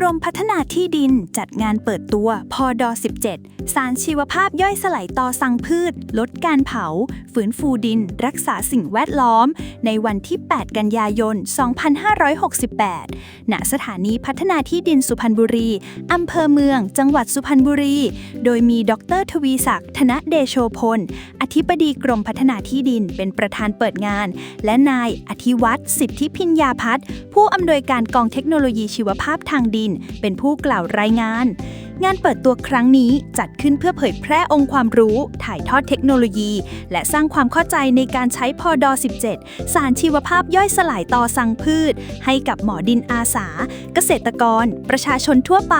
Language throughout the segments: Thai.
กรมพัฒนาที่ดินจัดงานเปิดตัวพอดอ17 สารชีวภาพย่อยสลายต่อสังพืช ลดการเผา ฝืนฟูดิน รักษาสิ่งแวดล้อม ในวันที่ 8 กันยายน 2568 ณ สถานีพัฒนาที่ดินสุพรรณบุรี อำเภอเมือง จังหวัดสุพรรณบุรี โดยมีดรทวีศักดิ์ธนเดโชพล อธิบดีกรมพัฒนาที่ดินเป็นประธานเปิดงาน และนายอธิวัฒน์สิทธิพิญญาพัฒน์ผู้อำนวยการกองเทคโนโลยีชีวภาพทางดิน เป็นผู้กล่าวรายงาน งานเปิดตัวครั้งนี้จัดขึ้นเพื่อเผยแพร่องค์ความรู้ ถ่ายทอดเทคโนโลยี และสร้างความเข้าใจในการใช้พอดอ17 สารชีวภาพย่อยสลายต่อสังพืช ให้กับหมอดินอาสา เกษตรกร ประชาชนทั่วไป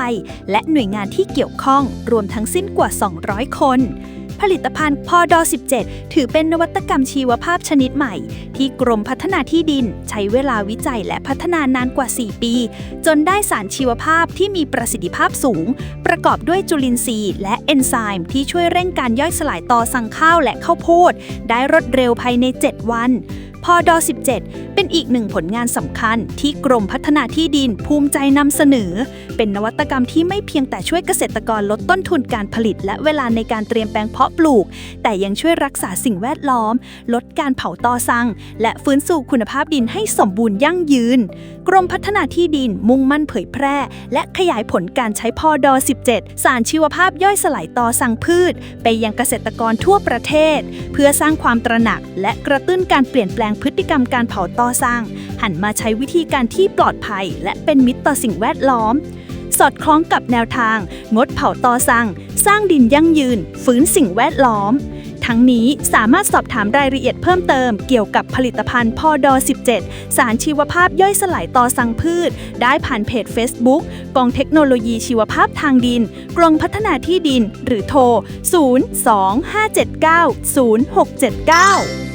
และหน่วยงานที่เกี่ยวข้องรวมทั้งสิ้นกว่า 200 คน ผลิตภัณฑ์พอดอ17 ถือเป็นนวัตกรรมชีวภาพชนิดใหม่ ที่กรมพัฒนาที่ดิน ใช้เวลาวิจัยและพัฒนานานกว่า 4 ปี จนได้สารชีวภาพที่มีประสิทธิภาพสูง ประกอบด้วยจุลินทรีย์และเอนไซม์ที่ช่วยเร่งการย่อยสลายต่อสั่งข้าวและข้าวโพด ได้รวดเร็วภายใน 7 วันพอดอ17 เป็นอีกหนึ่งผลงานสำคัญที่กรมพัฒนาที่ดินภูมิใจนำเสนอ เป็นนวัตกรรมที่ไม่เพียงแต่ช่วยเกษตรกรลดต้นทุนการผลิต และเวลาในการเตรียมแปลงเพาะปลูก แต่ยังช่วยรักษาสิ่งแวดล้อม ลดการเผาตอซัง และฟื้นฟูคุณภาพดินให้สมบูรณ์ยั่งยืน กรมพัฒนาที่ดินมุ่งมั่นเผยแพร่ และขยายผลการใช้พอดอ17 สารชีวภาพย่อยสลายตอสังพืช ไปยังเกษตรกรทั่วประเทศ เพื่อสร้างความตระหนัก และกระตุ้นการเปลี่ยนแปลงพฤติกรรมการเผาตออสร้าง หันมาใช้วิธีการที่ปลอดภัย และเป็นมิตรต่อสิ่งแวดล้อม สอดคล้องกับแนวทาง งดเผาตอสังสร้างดินยั่งยืน ฟื้นสิ่งแวดล้อม ทั้งนี้สามารถสอบถามรายละเอียดเพิ่มเติม เกี่ยวกับผลิตภัณฑ์พอดอ17 สารชีวภาพย่อยสลายต่อสังพืช ได้ผ่านเพจ Facebook กองเทคโนโลยีชีวภาพทางดิน กรมพัฒนาที่ดิน หรือโทร 025790679